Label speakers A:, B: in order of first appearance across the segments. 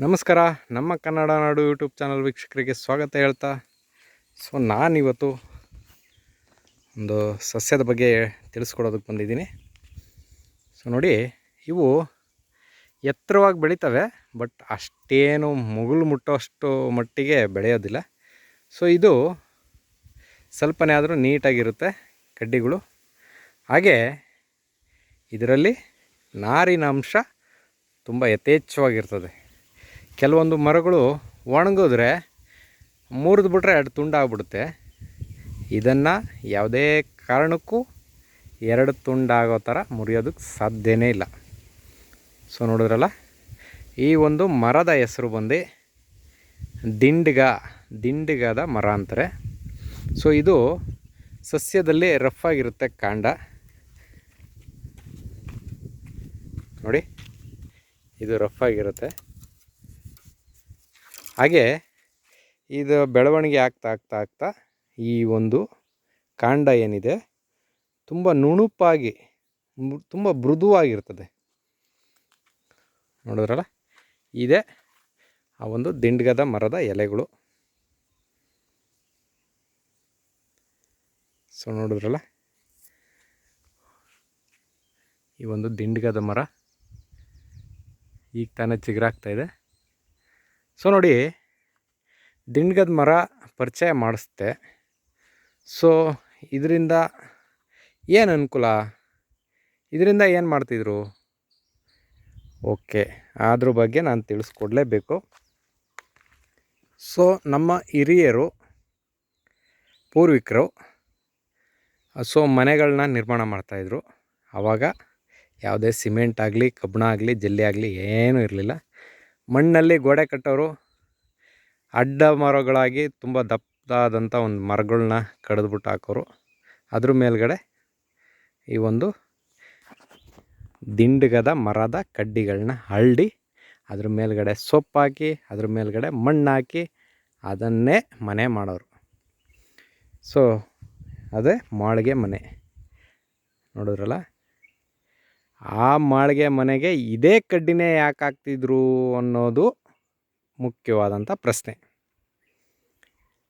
A: ನಮಸ್ಕಾರ. ನಮ್ಮ ಕನ್ನಡ ನಾಡು YouTube channel ವೀಕ್ಷಕರಿಗೆ ಸ್ವಾಗತ ಹೇಳ್ತಾ. ಸೊ, ನಾನಿವತ್ತು ಒಂದು ಸಸ್ಯದ ಬಗ್ಗೆ ತಿಳಿಸ್ಕೊಡೋದಕ್ಕೆ ಬಂದಿದ್ದೀನಿ. ಸೊ, ನೋಡಿ, ಇವು ಎತ್ತರವಾಗಿ ಬೆಳೀತವೆ, ಬಟ್ ಅಷ್ಟೇನು ಮುಗುಲು ಮುಟ್ಟೋಷ್ಟು ಮಟ್ಟಿಗೆ ಬೆಳೆಯೋದಿಲ್ಲ. ಸೊ, ಇದು ಸ್ವಲ್ಪನೇ ಆದರೂ ನೀಟಾಗಿರುತ್ತೆ ಕಡ್ಡಿಗಳು. ಹಾಗೆ ಇದರಲ್ಲಿ ನಾರಿನ ಅಂಶ ತುಂಬ ಯಥೇಚ್ಛವಾಗಿರ್ತದೆ. ಕೆಲವೊಂದು ಮರಗಳು ಒಣಗಿದ್ರೆ ಮುರಿದು ಬಿಟ್ರೆ ಎರಡು ತುಂಡಾಗ್ಬಿಡುತ್ತೆ. ಇದನ್ನು ಯಾವುದೇ ಕಾರಣಕ್ಕೂ ಎರಡು ತುಂಡಾಗೋ ಥರ ಮುರಿಯೋದಕ್ಕೆ ಸಾಧ್ಯವೇ ಇಲ್ಲ. ಸೊ ನೋಡಿದ್ರಲ್ಲ? ಈ ಒಂದು ಮರದ ಹೆಸರು ಬಂದು ದಿಂಡ್ಗ, ದಿಂಡ್ಗದ ಮರ ಅಂತಾರೆ. ಸೊ ಇದು ಸಸ್ಯದಲ್ಲಿ ರಫ್ ಆಗಿರುತ್ತೆ ಕಾಂಡ. ನೋಡಿ, ಇದು ರಫ್ ಆಗಿರುತ್ತೆ. ಹಾಗೆ ಇದು ಬೆಳವಣಿಗೆ ಆಗ್ತಾ ಆಗ್ತಾ ಆಗ್ತಾ ಈ ಒಂದು ಕಾಂಡ ಏನಿದೆ ತುಂಬ ನುಣುಪಾಗಿ ತುಂಬ ಮೃದುವಾಗಿರ್ತದೆ. ನೋಡಿದ್ರಲ್ಲ? ಇದೆ ಆ ಒಂದು ದಿಂಡ್ಗದ ಮರದ ಎಲೆಗಳು. ಸೊ, ನೋಡಿದ್ರಲ್ಲ? ಈ ಒಂದು ದಿಂಡ್ಗದ ಮರ ಈಗ ತಾನೇ ಚಿಗುರಾಗ್ತಾ ಇದೆ. ಸೊ ನೋಡಿ ದಿಂಡ್ಗದ ಮರ ಪರಿಚಯ ಮಾಡಿಸ್ತೆ. ಸೊ ಇದರಿಂದ ಏನು ಅನುಕೂಲ? ಇದರಿಂದ ಏನು ಮಾಡ್ತಿದ್ರು? ಓಕೆ ಅದ್ರ ಬಗ್ಗೆ ನಾನು ತಿಳಿಸ್ಕೊಡ್ಲೇಬೇಕು. ಸೊ ನಮ್ಮ ಹಿರಿಯರು, ಪೂರ್ವಿಕರು ಸೊ ಮನೆಗಳನ್ನ ನಿರ್ಮಾಣ ಮಾಡ್ತಾಯಿದ್ರು ಆವಾಗ ಯಾವುದೇ ಸಿಮೆಂಟ್ ಆಗಲಿ, ಕಬ್ಬಣ ಆಗಲಿ, ಜಲ್ಲಿ ಆಗಲಿ ಏನೂ ಇರಲಿಲ್ಲ. ಮಣ್ಣಲ್ಲಿ ಗೋಡೆ ಕಟ್ಟೋರು ಅಡ್ಡ ಮರಗಳಾಗಿ ತುಂಬ ದಪ್ಪದಾದಂಥ ಒಂದು ಮರಗಳನ್ನ ಕಡಿದ್ಬಿಟ್ಟು ಹಾಕೋರು. ಅದ್ರ ಮೇಲ್ಗಡೆ ಈ ಒಂದು ದಿಂಡಗದ ಮರದ ಕಡ್ಡಿಗಳನ್ನ ಹಳ್ಳಿ, ಅದ್ರ ಮೇಲ್ಗಡೆ ಸೊಪ್ಪು ಹಾಕಿ ಅದ್ರ ಮೇಲ್ಗಡೆ ಮಣ್ಣು ಹಾಕಿ ಅದನ್ನೇ ಮನೆ ಮಾಡೋರು. ಸೊ, ಅದೇ ಮಾಳಿಗೆ ಮನೆ. ನೋಡಿದ್ರಲ್ಲ? ಆ ಮಾಳಿಗೆ ಮನೆಗೆ ಇದೇ ಕಡ್ಡಿನೇ ಯಾಕೆ ಹಾಕ್ತಿದ್ರು ಅನ್ನೋದು ಮುಖ್ಯವಾದಂಥ ಪ್ರಶ್ನೆ.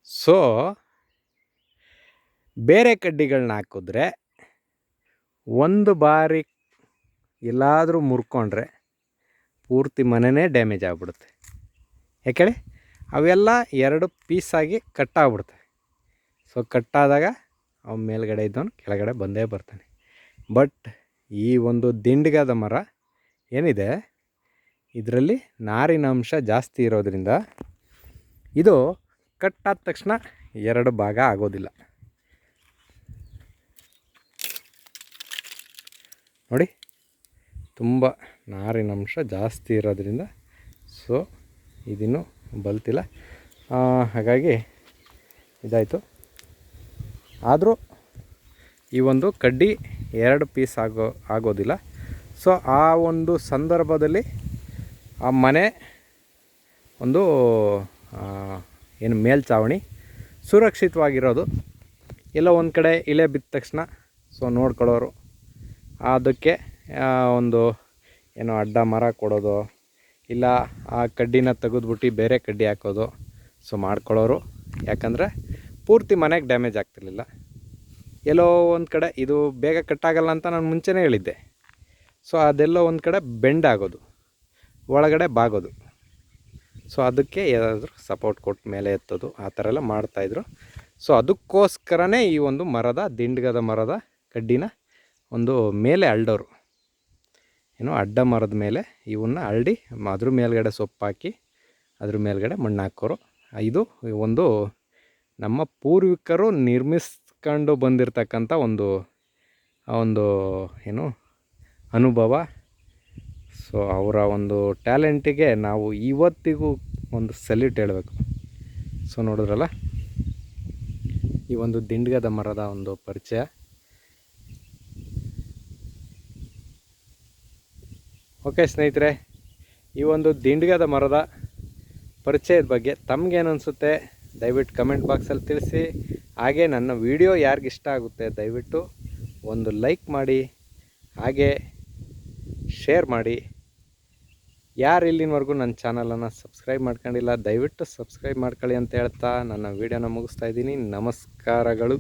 A: ಸೊ ಬೇರೆ ಕಡ್ಡಿಗಳನ್ನ ಹಾಕಿದ್ರೆ ಒಂದು ಬಾರಿ ಎಲ್ಲಾದರೂ ಮುರ್ಕೊಂಡ್ರೆ ಪೂರ್ತಿ ಮನೆಯೇ ಡ್ಯಾಮೇಜ್ ಆಗಿಬಿಡುತ್ತೆ. ಯಾಕೆ ಅವೆಲ್ಲ ಎರಡು ಪೀಸಾಗಿ ಕಟ್ಟಾಗ್ಬಿಡ್ತವೆ ಸೊ ಕಟ್ಟಾದಾಗ ಅವ ಮೇಲ್ಗಡೆ ಇದ್ದವನು ಕೆಳಗಡೆ ಬಂದೇ ಬರ್ತಾನೆ. ಬಟ್ ಈ ಒಂದು ದಿಂಡಿಗಾದ ಮರ ಏನಿದೆ? ಇದರಲ್ಲಿ ನಾರಿನ ಅಂಶ ಜಾಸ್ತಿ ಇರೋದರಿಂದ ಇದು ಕಟ್ಟಾದ ತಕ್ಷಣ ಎರಡು ಭಾಗ ಆಗೋದಿಲ್ಲ. ನೋಡಿ, ತುಂಬ ನಾರಿನ ಅಂಶ ಜಾಸ್ತಿ ಇರೋದ್ರಿಂದ ಸೊ ಇದಿನ್ನೂ ಬಲ್ತಿಲ್ಲ. ಹಾಗಾಗಿ ಇದಾಯಿತು. ಆದರೂ ಈ ಒಂದು ಕಡ್ಡಿ ಎರಡು ಪೀಸ್ ಆಗೋ, ಆಗೋದಿಲ್ಲ. ಸೊ ಆ ಒಂದು ಸಂದರ್ಭದಲ್ಲಿ ಆ ಮನೆ ಒಂದು ಏನು ಮೇಲ್ಛಾವಣಿ ಸುರಕ್ಷಿತವಾಗಿರೋದು. ಇಲ್ಲ, ಒಂದು ಕಡೆ ಇಲೆ ಬಿದ್ದ ತಕ್ಷಣ ಸೊ ನೋಡ್ಕೊಳ್ಳೋರು. ಅದಕ್ಕೆ ಒಂದು ಏನು ಅಡ್ಡ ಮರ ಕೊಡೋದು. ಇಲ್ಲ, ಆ ಕಡ್ಡಿನ ತೆಗೆದ್ಬಿಟ್ಟು ಬೇರೆ ಕಡ್ಡಿ ಹಾಕೋದು. ಸೊ ಮಾಡ್ಕೊಳ್ಳೋರು. ಯಾಕಂದರೆ ಪೂರ್ತಿ ಮನೆಗೆ ಡ್ಯಾಮೇಜ್ ಆಗ್ತಿರ್ಲಿಲ್ಲ. ಎಲ್ಲೋ ಒಂದು ಕಡೆ ಇದು ಬೇಗ ಕಟ್ಟಾಗಲ್ಲ ಅಂತ ನಾನು ಮುಂಚೆನೇ ಹೇಳಿದ್ದೆ. ಸೊ ಅದೆಲ್ಲೋ ಒಂದು ಕಡೆ ಬೆಂಡ್ ಆಗೋದು. ಒಳಗಡೆ ಬಾಗೋದು. ಸೊ ಅದಕ್ಕೆ ಏನಾದರೂ ಸಪೋರ್ಟ್ ಕೊಟ್ಟು ಮೇಲೆ ಎತ್ತೋದು, ಆ ಥರ ಎಲ್ಲ ಮಾಡ್ತಾಯಿದ್ರು ಸೊ ಅದಕ್ಕೋಸ್ಕರನೇ ಈ ಒಂದು ಮರದ, ದಿಂಡ್ಗದ ಮರದ ಕಡ್ಡಿನ ಒಂದು ಮೇಲೆ ಅಲ್ಡೋರು ಏನು ಅಡ್ಡ ಮರದ ಮೇಲೆ ಇವನ್ನ ಅಳ್ಳಿ ಅದ್ರ ಮೇಲ್ಗಡೆ ಸೊಪ್ಪು ಹಾಕಿ, ಅದ್ರ ಮೇಲ್ಗಡೆ ಮಣ್ಣು ಹಾಕೋರು. ಇದು ಒಂದು ನಮ್ಮ ಪೂರ್ವಿಕರು ನಿರ್ಮಿಸ್ಕೊಂಡು ಬಂದಿರತಕ್ಕಂಥ ಒಂದು, ಆ ಒಂದು ಏನು, ಅನುಭವ. ಸೊ ಅವರ ಒಂದು ಟ್ಯಾಲೆಂಟಿಗೆ ನಾವು ಇವತ್ತಿಗೂ ಒಂದು ಸಲ್ಯೂಟ್ ಹೇಳಬೇಕು. ಸೊ ನೋಡಿದ್ರಲ್ಲ? ಈ ಒಂದು ದಿಂಡ್ಗದ ಮರದ ಒಂದು ಪರಿಚಯ. ಓಕೆ ಸ್ನೇಹಿತರೆ, ಈ ಒಂದು ದಿಂಡ್ಗದ ಮರದ ಪರಿಚಯದ ಬಗ್ಗೆ ತಮಗೇನು ಅನಿಸುತ್ತೆ? ದಯವಿಟ್ಟು ಕಮೆಂಟ್ ಬಾಕ್ಸಲ್ಲಿ ತಿಳಿಸಿ. ಹಾಗೆ ನನ್ನ ವಿಡಿಯೋ ಯಾರಿಗಿಷ್ಟ ಇಷ್ಟ ಆಗುತ್ತೆ ದಯವಿಟ್ಟು ಒಂದು ಲೈಕ್ ಮಾಡಿ, ಹಾಗೆ ಶೇರ್ ಮಾಡಿ. ಯಾರು ಇಲ್ಲಿನವರೆಗೂ ನನ್ನ ಚಾನಲನ್ನು ಸಬ್ಸ್ಕ್ರೈಬ್ ಮಾಡ್ಕೊಂಡಿಲ್ಲ, ದಯವಿಟ್ಟು ಸಬ್ಸ್ಕ್ರೈಬ್ ಮಾಡ್ಕೊಳ್ಳಿ ಅಂತ ಹೇಳ್ತಾ ನನ್ನ ವೀಡಿಯೋನ ಮುಗಿಸ್ತಾ ಇದ್ದೀನಿ. ನಮಸ್ಕಾರಗಳು.